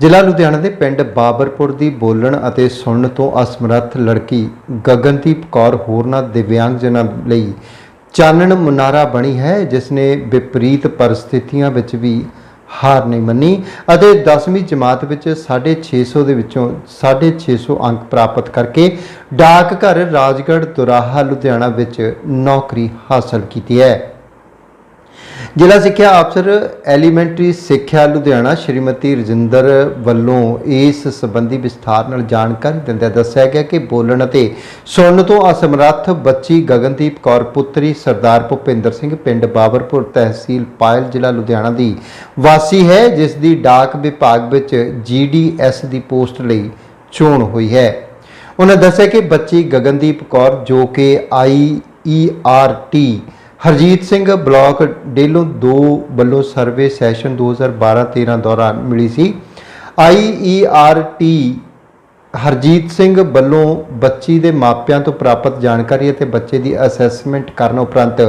ਜ਼ਿਲ੍ਹਾ ਲੁਧਿਆਣਾ ਦੇ ਪਿੰਡ ਬਾਬਰਪੁਰ ਦੀ ਬੋਲਣ ਅਤੇ ਸੁਣਨ ਤੋਂ ਅਸਮਰੱਥ ਲੜਕੀ ਗਗਨਦੀਪ ਕੌਰ ਹੋਰਨਾਂ ਦਿਵਿਆਂਗਜਨਾਂ ਲਈ ਚਾਨਣ ਮੁਨਾਰਾ ਬਣੀ ਹੈ ਜਿਸ ਨੇ ਵਿਪਰੀਤ ਪਰਿਸਥਿਤੀਆਂ ਵਿੱਚ ਵੀ ਹਾਰ ਨਹੀਂ ਮੰਨੀ ਅਤੇ 10ਵੀਂ ਜਮਾਤ ਵਿੱਚ 650 ਦੇ ਵਿੱਚੋਂ 650 ਅੰਕ ਪ੍ਰਾਪਤ ਕਰਕੇ ਡਾਕ ਘਰ ਰਾਜਗੜ੍ਹ ਦੁਰਾਹਾ ਲੁਧਿਆਣਾ ਵਿੱਚ ਨੌਕਰੀ ਹਾਸਲ ਕੀਤੀ ਹੈ। ਜ਼ਿਲ੍ਹਾ ਸਿੱਖਿਆ ਅਫਸਰ ਐਲੀਮੈਂਟਰੀ ਸਿੱਖਿਆ ਲੁਧਿਆਣਾ ਸ਼੍ਰੀਮਤੀ ਰਜਿੰਦਰ ਵੱਲੋਂ ਇਸ ਸੰਬੰਧੀ ਵਿਸਥਾਰ ਨਾਲ ਜਾਣਕਾਰੀ ਦਿੰਦਿਆਂ ਦੱਸਿਆ ਗਿਆ ਕਿ ਬੋਲਣ ਅਤੇ ਸੁਣਨ ਤੋਂ ਅਸਮਰੱਥ ਬੱਚੀ ਗਗਨਦੀਪ ਕੌਰ ਪੁੱਤਰੀ ਸਰਦਾਰ ਭੁਪਿੰਦਰ ਸਿੰਘ ਪਿੰਡ ਬਾਬਰਪੁਰ ਤਹਿਸੀਲ ਪਾਇਲ ਜ਼ਿਲ੍ਹਾ ਲੁਧਿਆਣਾ ਦੀ ਵਾਸੀ ਹੈ, ਜਿਸ ਦੀ ਡਾਕ ਵਿਭਾਗ ਵਿੱਚ ਜੀਡੀਐਸ ਦੀ ਪੋਸਟ ਲਈ ਚੋਣ ਹੋਈ ਹੈ। ਉਹਨਾਂ ਦੱਸਿਆ ਕਿ ਬੱਚੀ ਗਗਨਦੀਪ ਕੌਰ ਜੋ ਕਿ ਆਈਈਆਰਟੀ ਹਰਜੀਤ ਸਿੰਘ ਬਲਾਕ ਡੇਲੋਂ 2 ਵੱਲੋਂ ਸਰਵੇ ਸੈਸ਼ਨ 2012-13 ਦੌਰਾਨ ਮਿਲੀ ਸੀ। ਆਈਈਆਰਟੀ ਹਰਜੀਤ ਸਿੰਘ ਵੱਲੋਂ ਬੱਚੀ ਦੇ ਮਾਪਿਆਂ ਤੋਂ ਪ੍ਰਾਪਤ ਜਾਣਕਾਰੀ ਅਤੇ ਬੱਚੇ ਦੀ ਅਸੈਸਮੈਂਟ ਕਰਨ ਉਪਰੰਤ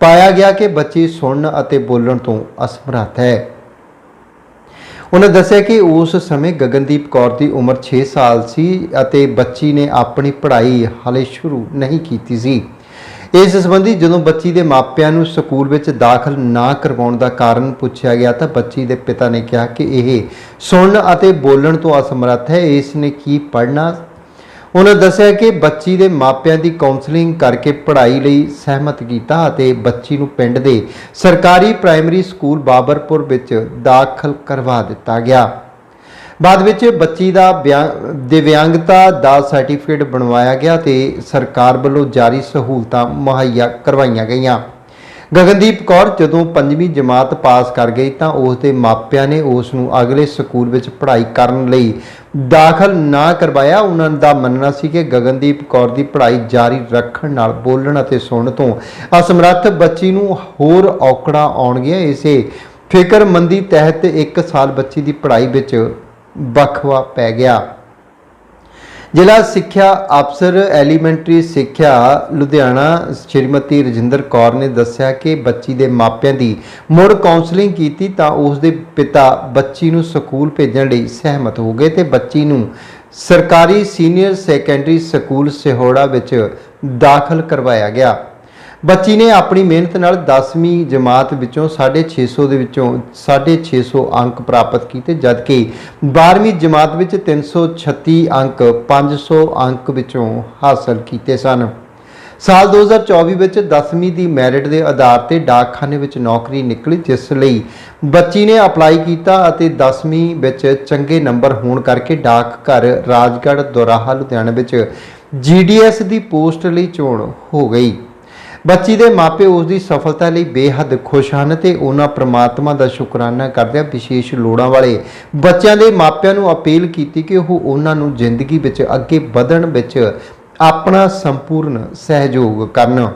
ਪਾਇਆ ਗਿਆ ਕਿ ਬੱਚੀ ਸੁਣਨ ਅਤੇ ਬੋਲਣ ਤੋਂ ਅਸਮਰੱਥ ਹੈ। ਉਹਨਾਂ ਦੱਸਿਆ ਕਿ ਉਸ ਸਮੇਂ ਗਗਨਦੀਪ ਕੌਰ ਦੀ ਉਮਰ 6 ਸਾਲ ਸੀ ਅਤੇ ਬੱਚੀ ਨੇ ਆਪਣੀ ਪੜ੍ਹਾਈ ਹਾਲੇ ਸ਼ੁਰੂ ਨਹੀਂ ਕੀਤੀ ਸੀ। ਇਸ ਸੰਬੰਧੀ ਜਦੋਂ ਬੱਚੀ ਦੇ ਮਾਪਿਆਂ ਨੂੰ ਸਕੂਲ ਵਿੱਚ ਦਾਖਲ ਨਾ ਕਰਵਾਉਣ ਦਾ ਕਾਰਨ ਪੁੱਛਿਆ ਗਿਆ ਤਾਂ ਬੱਚੀ ਦੇ ਪਿਤਾ ਨੇ ਕਿਹਾ ਕਿ ਇਹ ਸੁਣਨ ਅਤੇ ਬੋਲਣ ਤੋਂ ਅਸਮਰੱਥ ਹੈ। ਇਸ ਨੇ ਕੀ ਪੜ੍ਹਨਾ? ਉਹਨਾਂ ਦੱਸਿਆ ਕਿ ਬੱਚੀ ਦੇ ਮਾਪਿਆਂ ਦੀ ਕਾਉਂਸਲਿੰਗ ਕਰਕੇ ਪੜ੍ਹਾਈ ਲਈ ਸਹਿਮਤ ਕੀਤਾ ਅਤੇ ਬੱਚੀ ਨੂੰ ਪਿੰਡ ਦੇ ਸਰਕਾਰੀ ਪ੍ਰਾਇਮਰੀ ਸਕੂਲ ਬਾਬਰਪੁਰ ਵਿੱਚ ਦਾਖਲ ਕਰਵਾ ਦਿੱਤਾ ਗਿਆ। ਬਾਅਦ ਵਿੱਚ ਬੱਚੀ ਦਾ ਵਿਆ- ਦਿਵਿਆਂਗਤਾ ਦਾ ਸਰਟੀਫਿਕੇਟ ਬਣਵਾਇਆ ਗਿਆ ਤੇ ਸਰਕਾਰ ਵੱਲੋਂ ਜਾਰੀ ਸਹੂਲਤਾਂ ਮੁਹੱਈਆ ਕਰਵਾਈਆਂ ਗਈਆਂ। ਗਗਨਦੀਪ ਕੌਰ ਜਦੋਂ ਪੰਜਵੀਂ ਜਮਾਤ ਪਾਸ ਕਰ ਗਈ ਤਾਂ ਉਸ ਦੇ ਮਾਪਿਆਂ ਨੇ ਉਸ ਨੂੰ ਅਗਲੇ ਸਕੂਲ ਵਿੱਚ ਪੜ੍ਹਾਈ ਕਰਨ ਲਈ ਦਾਖਲ ਨਾ ਕਰਵਾਇਆ। ਉਹਨਾਂ ਦਾ ਮੰਨਣਾ ਸੀ ਕਿ ਗਗਨਦੀਪ ਕੌਰ ਦੀ ਪੜ੍ਹਾਈ ਜਾਰੀ ਰੱਖਣ ਨਾਲ ਬੋਲਣ ਅਤੇ ਸੁਣਨ ਤੋਂ ਅਸਮਰੱਥ ਬੱਚੀ ਨੂੰ ਹੋਰ ਔਕੜਾਂ ਆਉਣਗੀਆਂ। ਇਸੇ ਫਿਕਰਮੰਦੀ ਤਹਿਤ 1 ਸਾਲ ਬੱਚੀ ਦੀ ਪੜ੍ਹਾਈ ਵਿੱਚ ਵਕਫਾ ਪੈ ਗਿਆ। ਜ਼ਿਲ੍ਹਾ ਸਿੱਖਿਆ ਅਫਸਰ, ਐਲੀਮੈਂਟਰੀ ਸਿੱਖਿਆ ਲੁਧਿਆਣਾ ਸ਼੍ਰੀਮਤੀ ਰਜਿੰਦਰ ਕੌਰ ਨੇ ਦੱਸਿਆ ਕਿ ਬੱਚੀ ਦੇ ਮਾਪਿਆਂ ਦੀ ਮੁੜ ਕਾਉਂਸਲਿੰਗ ਕੀਤੀ ਤਾਂ ਉਸ ਦੇ ਪਿਤਾ ਬੱਚੀ ਨੂੰ ਸਕੂਲ ਭੇਜਣ ਲਈ ਸਹਿਮਤ ਹੋ ਗਏ ਤੇ ਬੱਚੀ ਨੂੰ ਸਰਕਾਰੀ ਸੀਨੀਅਰ ਸੈਕੰਡਰੀ ਸਕੂਲ ਸਿਹੋੜਾ ਵਿੱਚ ਦਾਖਲ ਕਰਵਾਇਆ ਗਿਆ। ਬੱਚੀ ਨੇ ਆਪਣੀ ਮਿਹਨਤ ਨਾਲ 10ਵੀਂ ਜਮਾਤ ਵਿੱਚੋਂ 650 ਦੇ ਵਿੱਚੋਂ 650 ਅੰਕ ਪ੍ਰਾਪਤ ਕੀਤੇ, ਜਦਕਿ 12ਵੀਂ ਜਮਾਤ ਵਿੱਚ 336 ਅੰਕ 500 ਅੰਕ ਵਿੱਚੋਂ ਹਾਸਲ ਕੀਤੇ ਸਨ। ਸਾਲ 2024 ਵਿੱਚ 10ਵੀਂ ਦੀ ਮੈਰਿਟ ਦੇ ਆਧਾਰ ਤੇ ਡਾਕਖਾਨੇ ਵਿੱਚ ਨੌਕਰੀ ਨਿਕਲੀ, ਜਿਸ ਲਈ ਬੱਚੀ ਨੇ ਅਪਲਾਈ ਕੀਤਾ ਅਤੇ 10ਵੀਂ ਵਿੱਚ ਚੰਗੇ ਨੰਬਰ ਹੋਣ ਕਰਕੇ ਡਾਕ ਘਰ ਰਾਜਗੜ੍ਹ, ਦੁਰਾਹਾ, ਲੁਧਿਆਣਾ ਵਿੱਚ ਜੀਡੀਐਸ ਦੀ ਪੋਸਟ ਲਈ ਚੋਣ ਹੋ ਗਈ। ਬੱਚੀ ਦੇ ਮਾਪੇ ਉਸ ਦੀ ਸਫਲਤਾ ਲਈ ਬੇਹੱਦ ਖੁਸ਼ ਹਨ ਤੇ ਉਹਨਾਂ ਪ੍ਰਮਾਤਮਾ ਦਾ ਸ਼ੁਕਰਾਨਾ ਕਰਦਿਆਂ ਵਿਸ਼ੇਸ਼ ਲੋੜਾਂ ਵਾਲੇ ਬੱਚਿਆਂ ਦੇ ਮਾਪਿਆਂ ਨੂੰ ਅਪੀਲ ਕੀਤੀ ਕਿ ਉਹ ਉਹਨਾਂ ਨੂੰ ਜ਼ਿੰਦਗੀ ਵਿੱਚ ਅੱਗੇ ਵਧਣ ਵਿੱਚ ਆਪਣਾ ਸੰਪੂਰਨ ਸਹਿਯੋਗ ਕਰਨ।